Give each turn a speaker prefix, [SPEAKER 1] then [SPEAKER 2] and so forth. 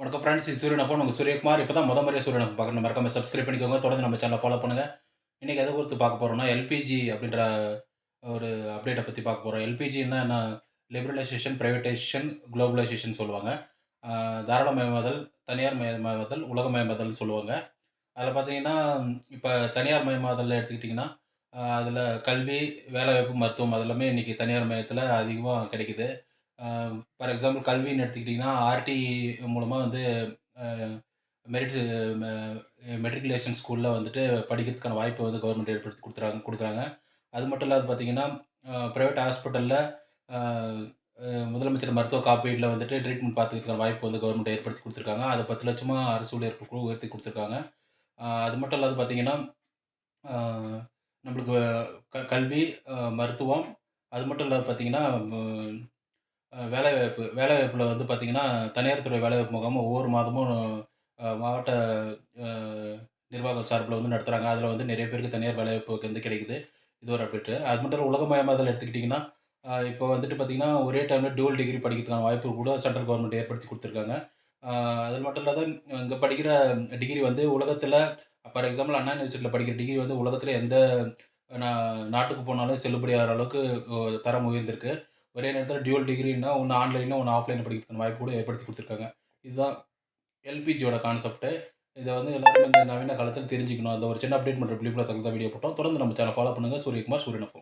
[SPEAKER 1] வணக்கம் ஃப்ரெண்ட்ஸ் இது சூரியன் ஃபோன் உங்கள் சூரியகுமார். இப்போ தான் முத முறையாக சூரியன் பார்க்கணும். மறக்காம சப்ஸ்கிரைப் பண்ணிக்கோங்க. தொடர்ந்து நம்ம சேனலை ஃபாலோ பண்ணுங்கள் இன்றைக்கி எதை குறித்து பார்க்க போகிறோம்னா எல்பிஜி அப்படின்ற ஒரு அப்டேட்டை பற்றி பார்க்க போகிறோம் எல்பிஜின்னா என்ன? லிபரலைசேஷன் ப்ரைவேட்டைசேஷன் குளோபலைசேஷன் சொல்லுவாங்க. தாராளமயமாதல் தனியார் மயமாதல் உலகமயமாதல்னு சொல்லுவாங்க. அதில் பார்த்தீங்கன்னா இப்போ தனியார் மயமாதலில் எடுத்துக்கிட்டிங்கன்னா அதில் கல்வி வேலைவாய்ப்பு மருத்துவம் அதெல்லாமே இன்றைக்கி தனியார் மயத்தில் அதிகமாக கிடைக்குது. ஃபார் எக்ஸாம்பிள் கல்வின்னு எடுத்துக்கிட்டிங்கன்னா ஆர்டி மூலமாக வந்து மெரிட் மெட்ரிகுலேஷன் ஸ்கூலில் வந்துட்டு படிக்கிறதுக்கான வாய்ப்பை வந்து கவர்மெண்ட் ஏற்படுத்தி கொடுத்துறாங்க கொடுக்குறாங்க. அது மட்டும் இல்லாத பார்த்தீங்கன்னா ப்ரைவேட் ஹாஸ்பிட்டலில் முதலமைச்சர் மருத்துவ காப்பீட்டில் வந்துட்டு ட்ரீட்மெண்ட் பார்த்துக்கிறதுக்கான வாய்ப்பு வந்து கவர்மெண்ட் ஏற்படுத்தி கொடுத்துருக்காங்க. அதை பத்து லட்சமாக அரசு ஊழியர்களுக்கு உயர்த்தி கொடுத்துருக்காங்க. அது மட்டும் இல்லாத பார்த்தீங்கன்னா நம்மளுக்கு க கல்வி மருத்துவம் அது மட்டும் இல்லாத பார்த்தீங்கன்னா வேலைவாய்ப்பு வேலைவாய்ப்பில் வந்து பார்த்தீங்கன்னா தனியார் துறை வேலைவாய்ப்பு முகாம் ஒவ்வொரு மாதமும் மாவட்ட ஆஹ் நிர்வாகம் சார்பில் வந்து நடத்துகிறாங்க அதில் வந்து நிறைய பேருக்கு தனியார் வேலைவாய்ப்பு வந்து கிடைக்குது. இது ஒரு அப்டேட்டு அது மட்டும் இல்லை உலகமயமாதல் எடுத்துக்கிட்டிங்கன்னா இப்போ வந்துட்டு பார்த்தீங்கன்னா ஒரே டைமில் டுவல் டிகிரி படிக்கிறதுக்கான வாய்ப்பு கூட சென்ட்ரல் கவர்மெண்ட் ஏற்படுத்தி கொடுத்துருக்காங்க. அது மட்டும் இல்லாத இங்கே படிக்கிற டிகிரி வந்து உலகத்தில் ஃபார் எக்ஸாம்பிள் அண்ணா யூனிவர்சிட்டியில் படிக்கிற டிகிரி வந்து உலகத்தில் எந்த நா- நாட்டுக்கு போனாலும் செல்லுபடியாகிற அளவுக்கு அஹ், தரம் உயர்ந்திருக்கு. ஒரே நேரத்தில் டியூவல் டிகிரின்னா ஒன்று ஆன்லைனில் ஒன்று ஆஃப்லைனில் படிக்கிறதுக்கான வாய்ப்பு கூட ஏற்படுத்தி கொடுத்துருக்காங்க. இதுதான் எல்பிஜியோட கான்செப்ட்டு இதை வந்து எல்லாருமே இந்த நவீன காலத்தில் தெரிஞ்சுக்கணும். அந்த ஒரு சின்ன அப்டேட் பண்ணுற பிளிப்பில் தகுந்த வீடியோ போட்டோம். தொடர்ந்து நம்ம சேனல் ஃபாலோ பண்ணுங்கள் சூரியகுமார் சூரியனப்போம்